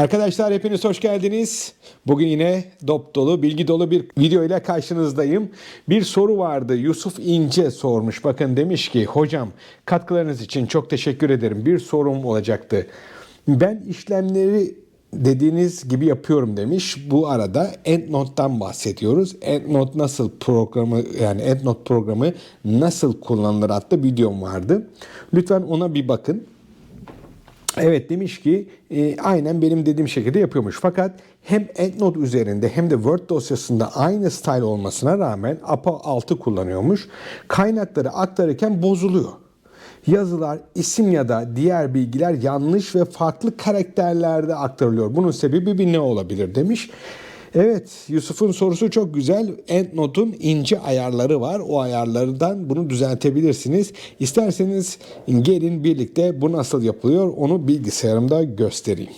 Arkadaşlar hepiniz hoş geldiniz. Bugün yine dop dolu, bilgi dolu bir video ile karşınızdayım. Bir soru vardı. Yusuf İnce sormuş. Bakın demiş ki hocam katkılarınız için çok teşekkür ederim. Bir sorum olacaktı. Ben işlemleri dediğiniz gibi yapıyorum demiş. Bu arada EndNote'dan bahsediyoruz. EndNote nasıl programı yani EndNote programı nasıl kullanılır adlı videom vardı. Lütfen ona bir bakın. Evet demiş ki e, aynen benim dediğim şekilde yapıyormuş. Fakat hem EndNote üzerinde hem de Word dosyasında aynı style olmasına rağmen APA 6 kullanıyormuş. Kaynakları aktarırken bozuluyor. Yazılar, isim ya da diğer bilgiler yanlış ve farklı karakterlerde aktarılıyor. Bunun sebebi bir ne olabilir demiş. Evet Yusuf'un sorusu çok güzel. EndNote'un ince ayarları var. O ayarlardan bunu düzeltebilirsiniz. İsterseniz gelin birlikte bu nasıl yapılıyor onu bilgisayarımda göstereyim.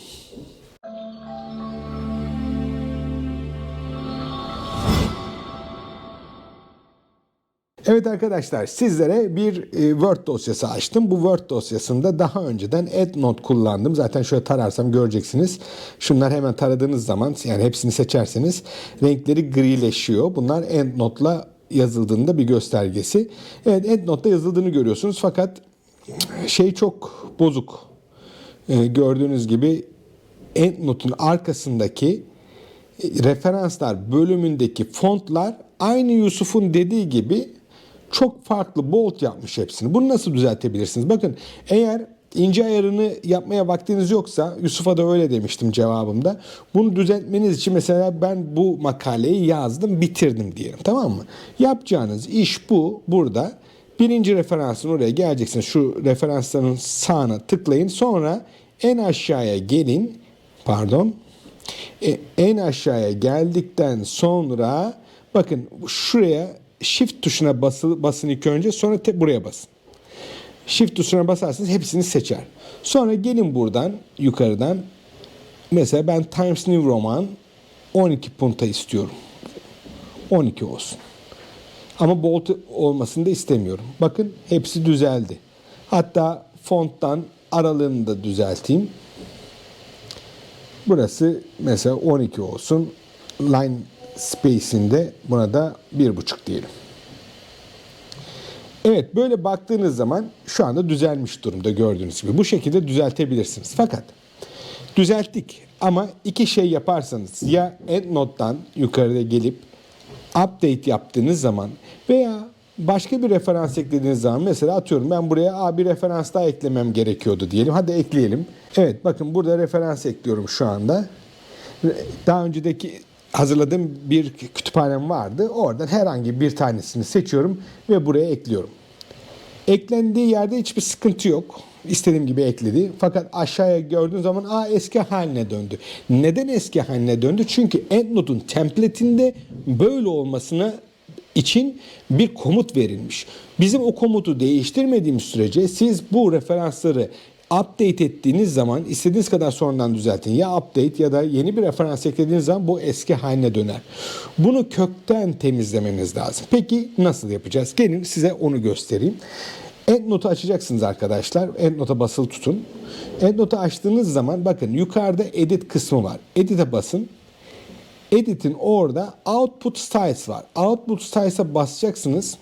Evet arkadaşlar sizlere bir e, Word dosyası açtım. Bu Word dosyasında daha önceden EndNote kullandım. Zaten şöyle tararsam göreceksiniz. Şunlar hemen taradığınız zaman yani hepsini seçerseniz renkleri grileşiyor. Bunlar EndNote'la yazıldığında bir göstergesi. Evet EndNote'da yazıldığını görüyorsunuz fakat şey çok bozuk. E, gördüğünüz gibi EndNote'un arkasındaki e, referanslar bölümündeki fontlar aynı Yusuf'un dediği gibi çok farklı bold yapmış hepsini. Bunu nasıl düzeltebilirsiniz? Bakın eğer ince ayarını yapmaya vaktiniz yoksa Yusuf'a da öyle demiştim cevabımda. Bunu düzeltmeniz için mesela ben bu makaleyi yazdım bitirdim diyelim tamam mı? Yapacağınız iş bu burada. Birinci referansın oraya geleceksiniz. Şu referansların sağına tıklayın. Sonra en aşağıya gelin. Pardon. E, en aşağıya geldikten sonra bakın şuraya Shift tuşuna bası, basın ilk önce sonra te, buraya basın. Shift tuşuna basarsanız hepsini seçer. Sonra gelin buradan yukarıdan mesela ben Times New Roman 12 punta istiyorum. 12 olsun. Ama bold olmasını da istemiyorum. Bakın hepsi düzeldi. Hatta fonttan aralığını da düzelteyim. Burası mesela 12 olsun. Line space'inde buna da 1.5 diyelim. Evet böyle baktığınız zaman şu anda düzelmiş durumda gördüğünüz gibi. Bu şekilde düzeltebilirsiniz. Fakat düzelttik ama iki şey yaparsanız ya EndNote'dan yukarıda gelip update yaptığınız zaman veya başka bir referans eklediğiniz zaman mesela atıyorum ben buraya A bir referans daha eklemem gerekiyordu diyelim. Hadi ekleyelim. Evet bakın burada referans ekliyorum şu anda. Daha önceki hazırladığım bir kütüphanem vardı. Oradan herhangi bir tanesini seçiyorum ve buraya ekliyorum. Eklendiği yerde hiçbir sıkıntı yok. İstediğim gibi ekledi. Fakat aşağıya gördüğün zaman aa eski haline döndü. Neden eski haline döndü? Çünkü EndNote'un template'inde böyle olmasına için bir komut verilmiş. Bizim o komutu değiştirmediğimiz sürece siz bu referansları update ettiğiniz zaman istediğiniz kadar sonradan düzeltin. Ya update ya da yeni bir referans eklediğiniz zaman bu eski haline döner. Bunu kökten temizlemeniz lazım. Peki nasıl yapacağız? Gelin size onu göstereyim. EndNote'u açacaksınız arkadaşlar. EndNote'a basılı tutun. EndNote'u açtığınız zaman bakın yukarıda edit kısmı var. Edit'e basın. Edit'in orada output styles var. Output styles'a basacaksınız.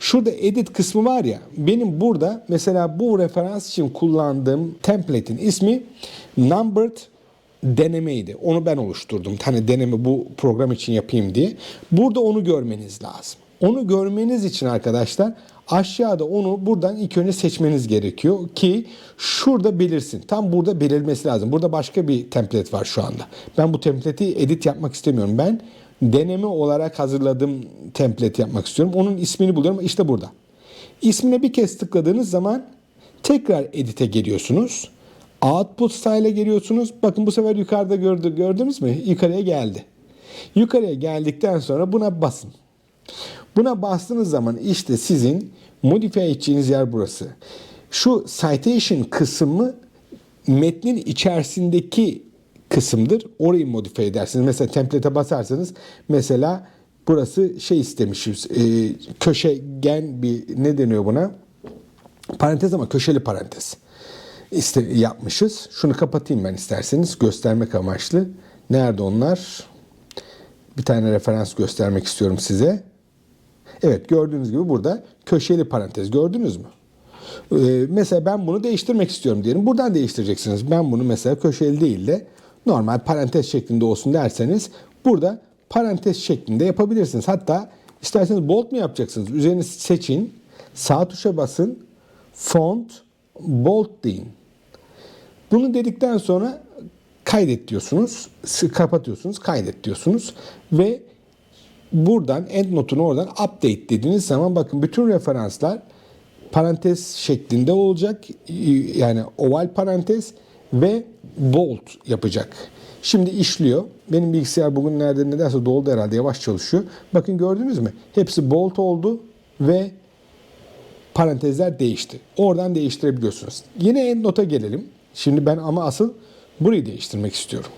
Şurada edit kısmı var ya benim burada mesela bu referans için kullandığım template'in ismi numbered denemeydi. Onu ben oluşturdum. Hani deneme bu program için yapayım diye. Burada onu görmeniz lazım. Onu görmeniz için arkadaşlar aşağıda onu buradan ilk önce seçmeniz gerekiyor ki şurada belirsin. Tam burada belirmesi lazım. Burada başka bir template var şu anda. Ben bu template'i edit yapmak istemiyorum. Ben deneme olarak hazırladığım template yapmak istiyorum. Onun ismini buluyorum. İşte burada. İsmine bir kez tıkladığınız zaman tekrar edit'e geliyorsunuz. Output style'e geliyorsunuz. Bakın bu sefer yukarıda gördü, gördünüz mü? Yukarıya geldi. Yukarıya geldikten sonra buna basın. Buna bastığınız zaman işte sizin modifiye edeceğiniz yer burası. Şu citation kısmı metnin içerisindeki kısımdır. Orayı modifiye edersiniz. Mesela template'e basarsanız mesela burası şey istemişiz. E, köşegen bir ne deniyor buna? Parantez ama köşeli parantez. iste yapmışız. Şunu kapatayım ben isterseniz göstermek amaçlı. Nerede onlar? Bir tane referans göstermek istiyorum size. Evet gördüğünüz gibi burada köşeli parantez gördünüz mü? Ee, mesela ben bunu değiştirmek istiyorum diyelim. Buradan değiştireceksiniz. Ben bunu mesela köşeli değil de normal parantez şeklinde olsun derseniz burada parantez şeklinde yapabilirsiniz. Hatta isterseniz bold mu yapacaksınız? Üzerini seçin. Sağ tuşa basın. Font bold deyin. Bunu dedikten sonra kaydet diyorsunuz. Kapatıyorsunuz. Kaydet diyorsunuz. Ve buradan endnotunu oradan update dediğiniz zaman bakın bütün referanslar parantez şeklinde olacak. Yani oval parantez ve bold yapacak. Şimdi işliyor. Benim bilgisayar bugün nerede nedense doldu herhalde yavaş çalışıyor. Bakın gördünüz mü? Hepsi bold oldu ve parantezler değişti. Oradan değiştirebiliyorsunuz. Yine endnota gelelim. Şimdi ben ama asıl burayı değiştirmek istiyorum.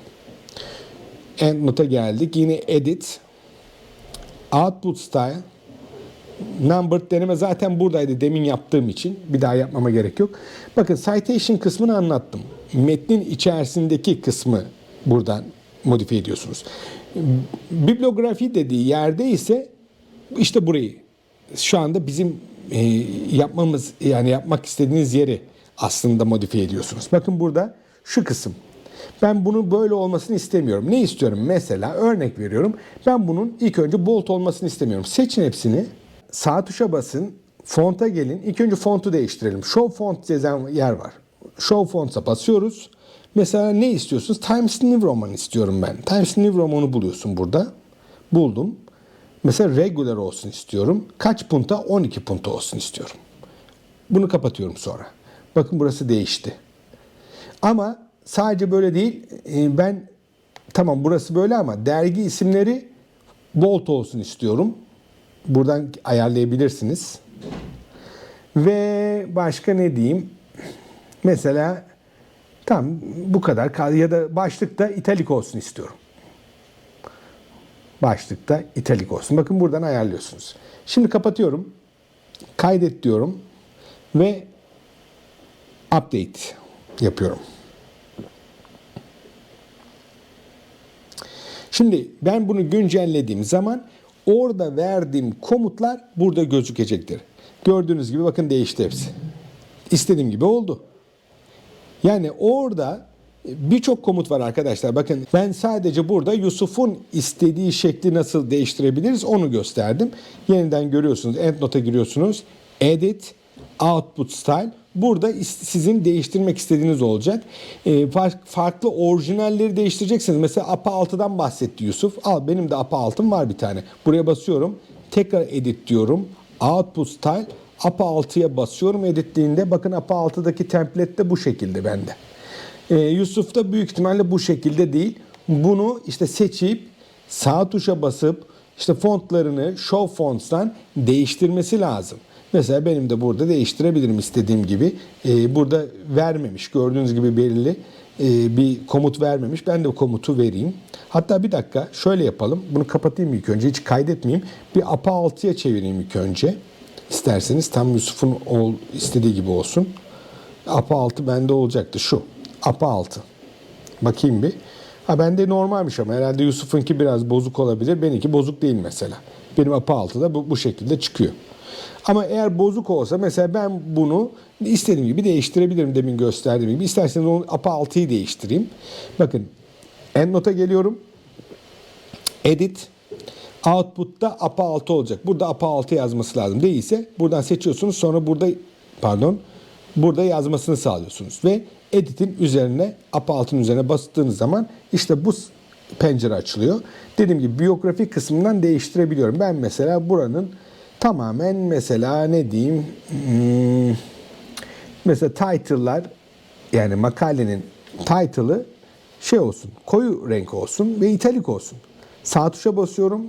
Endnote'a geldik. Yine edit. Output style. Numbered deneme zaten buradaydı demin yaptığım için. Bir daha yapmama gerek yok. Bakın citation kısmını anlattım. Metnin içerisindeki kısmı buradan modifiye ediyorsunuz. Bibliografi dediği yerde ise işte burayı şu anda bizim e, yapmamız yani yapmak istediğiniz yeri aslında modifiye ediyorsunuz. Bakın burada şu kısım. Ben bunun böyle olmasını istemiyorum. Ne istiyorum? Mesela örnek veriyorum. Ben bunun ilk önce bold olmasını istemiyorum. Seçin hepsini. Sağ tuşa basın. Fonta gelin. İlk önce fontu değiştirelim. Show font yazan yer var. Show fonts'a basıyoruz. Mesela ne istiyorsunuz? Times New Roman istiyorum ben. Times New Roman'ı buluyorsun burada. Buldum. Mesela regular olsun istiyorum. Kaç punta? 12 punta olsun istiyorum. Bunu kapatıyorum sonra. Bakın burası değişti. Ama sadece böyle değil. e, Ben tamam burası böyle ama dergi isimleri bold olsun istiyorum. Buradan ayarlayabilirsiniz. Ve başka ne diyeyim? Mesela tam bu kadar ya da başlıkta italik olsun istiyorum. Başlıkta italik olsun. Bakın buradan ayarlıyorsunuz. Şimdi kapatıyorum. Kaydet diyorum ve update yapıyorum. Şimdi ben bunu güncellediğim zaman orada verdiğim komutlar burada gözükecektir. Gördüğünüz gibi bakın değişti hepsi. İstediğim gibi oldu. Yani orada birçok komut var arkadaşlar. Bakın ben sadece burada Yusuf'un istediği şekli nasıl değiştirebiliriz onu gösterdim. Yeniden görüyorsunuz. Endnote'a giriyorsunuz. Edit, Output Style. Burada sizin değiştirmek istediğiniz olacak. Far- farklı orijinalleri değiştireceksiniz. Mesela APA 6'dan bahsetti Yusuf. Al benim de APA 6'm var bir tane. Buraya basıyorum. Tekrar edit diyorum. Output Style. APA 6'ya basıyorum editliğinde. Bakın APA 6'daki template de bu şekilde bende. Ee, Yusuf da büyük ihtimalle bu şekilde değil. Bunu işte seçip sağ tuşa basıp işte fontlarını Show Fonts'tan değiştirmesi lazım. Mesela benim de burada değiştirebilirim istediğim gibi. Ee, burada vermemiş gördüğünüz gibi belirli e, bir komut vermemiş. Ben de komutu vereyim. Hatta bir dakika şöyle yapalım. Bunu kapatayım ilk önce hiç kaydetmeyeyim. Bir APA 6'ya çevireyim ilk önce. İsterseniz tam Yusuf'un istediği gibi olsun. APA 6 bende olacaktı şu. APA 6. Bakayım bir. Ha bende normalmiş ama herhalde Yusuf'unki biraz bozuk olabilir. Benimki bozuk değil mesela. Benim APA 6'da bu, bu şekilde çıkıyor. Ama eğer bozuk olsa mesela ben bunu istediğim gibi değiştirebilirim demin gösterdiğim gibi. İsterseniz onu APA 6'yı değiştireyim. Bakın EndNote'a geliyorum. Edit. Output'ta APA 6 olacak. Burada APA 6 yazması lazım. Değilse buradan seçiyorsunuz. Sonra burada pardon burada yazmasını sağlıyorsunuz. Ve edit'in üzerine APA 6'nın üzerine bastığınız zaman işte bu pencere açılıyor. Dediğim gibi biyografi kısmından değiştirebiliyorum. Ben mesela buranın tamamen mesela ne diyeyim hmm, mesela title'lar yani makalenin title'ı şey olsun koyu renk olsun ve italik olsun. Sağ tuşa basıyorum.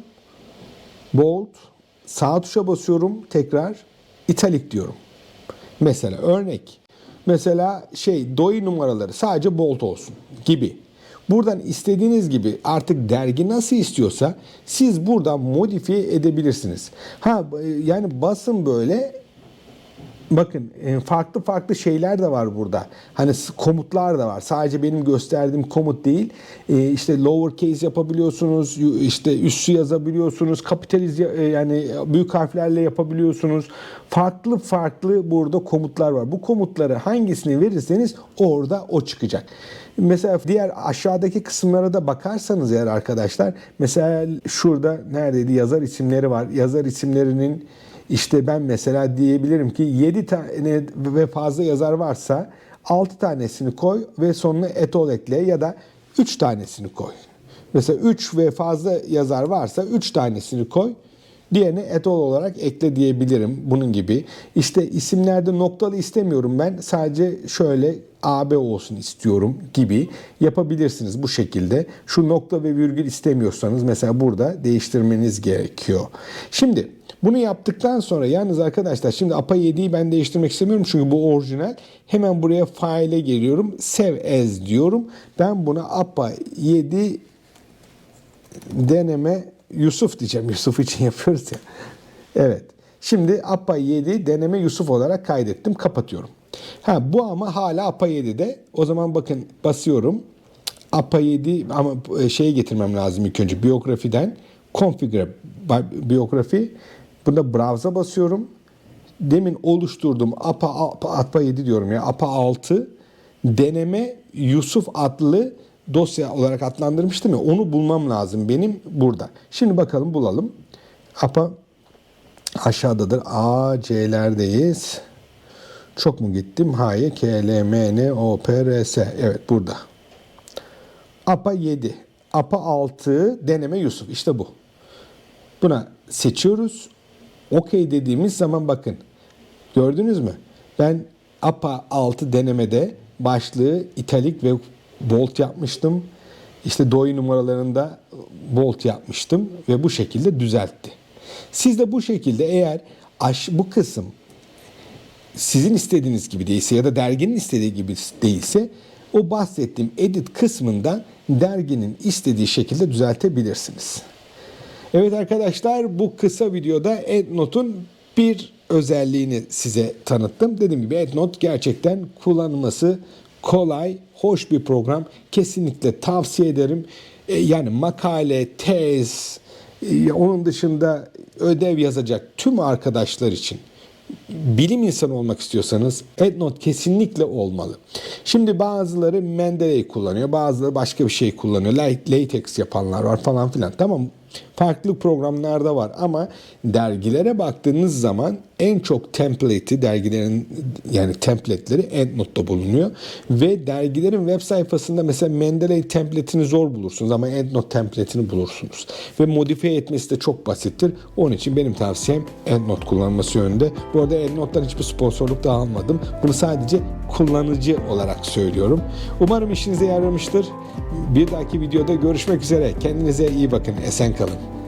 Bold. Sağ tuşa basıyorum. Tekrar italik diyorum. Mesela örnek. Mesela şey doi numaraları sadece bold olsun gibi. Buradan istediğiniz gibi artık dergi nasıl istiyorsa siz buradan modifiye edebilirsiniz. Ha yani basın böyle Bakın e, farklı farklı şeyler de var burada. Hani komutlar da var. Sadece benim gösterdiğim komut değil. E, işte lowercase yapabiliyorsunuz. işte üssü yazabiliyorsunuz. Kapitaliz e, yani büyük harflerle yapabiliyorsunuz. Farklı farklı burada komutlar var. Bu komutları hangisini verirseniz orada o çıkacak. Mesela diğer aşağıdaki kısımlara da bakarsanız eğer arkadaşlar mesela şurada neredeydi yazar isimleri var. Yazar isimlerinin işte ben mesela diyebilirim ki 7 tane ve fazla yazar varsa 6 tanesini koy ve sonuna etol ekle ya da 3 tanesini koy. Mesela 3 ve fazla yazar varsa 3 tanesini koy. Diğerini etol olarak ekle diyebilirim. Bunun gibi. İşte isimlerde noktalı istemiyorum ben. Sadece şöyle AB olsun istiyorum gibi yapabilirsiniz bu şekilde. Şu nokta ve virgül istemiyorsanız mesela burada değiştirmeniz gerekiyor. Şimdi bunu yaptıktan sonra yalnız arkadaşlar şimdi APA 7'yi ben değiştirmek istemiyorum çünkü bu orijinal. Hemen buraya file'e geliyorum. Save as diyorum. Ben buna APA 7 deneme Yusuf diyeceğim. Yusuf için yapıyoruz ya. Evet. Şimdi APA 7 deneme Yusuf olarak kaydettim. Kapatıyorum. Ha bu ama hala APA 7'de. O zaman bakın basıyorum. APA 7 ama şeye getirmem lazım ilk önce biyografiden configure bi- biyografi. Bunda browse'a basıyorum. Demin oluşturduğum APA, APA, APA 7 diyorum ya APA 6 deneme Yusuf adlı dosya olarak adlandırmıştım ya onu bulmam lazım benim burada. Şimdi bakalım bulalım. APA aşağıdadır. A, C'lerdeyiz. Çok mu gittim? Hayır. K, L, M, N, O, P, R, S. Evet burada. APA 7. APA 6 deneme Yusuf. İşte bu. Buna seçiyoruz. OK dediğimiz zaman bakın. Gördünüz mü? Ben APA 6 denemede başlığı italik ve bold yapmıştım. İşte doy numaralarında bold yapmıştım ve bu şekilde düzeltti. Siz de bu şekilde eğer aş, bu kısım sizin istediğiniz gibi değilse ya da derginin istediği gibi değilse o bahsettiğim edit kısmında derginin istediği şekilde düzeltebilirsiniz. Evet arkadaşlar bu kısa videoda EndNote'un bir özelliğini size tanıttım. Dediğim gibi EndNote gerçekten kullanılması kolay, hoş bir program. Kesinlikle tavsiye ederim. E, Yani makale, tez, e, onun dışında ödev yazacak tüm arkadaşlar için bilim insanı olmak istiyorsanız EndNote kesinlikle olmalı. Şimdi bazıları Mendeley kullanıyor, bazıları başka bir şey kullanıyor. LaTeX yapanlar var falan filan. Tamam farklı programlarda var ama dergilere baktığınız zaman en çok template'i dergilerin yani template'leri EndNote'da bulunuyor ve dergilerin web sayfasında mesela Mendeley template'ini zor bulursunuz ama EndNote template'ini bulursunuz. Ve modifiye etmesi de çok basittir. Onun için benim tavsiyem EndNote kullanması yönünde. Bu arada EndNote'dan hiçbir sponsorluk da almadım. Bunu sadece kullanıcı olarak söylüyorum. Umarım işinize yaramıştır. Bir dahaki videoda görüşmek üzere. Kendinize iyi bakın. Esen kalın.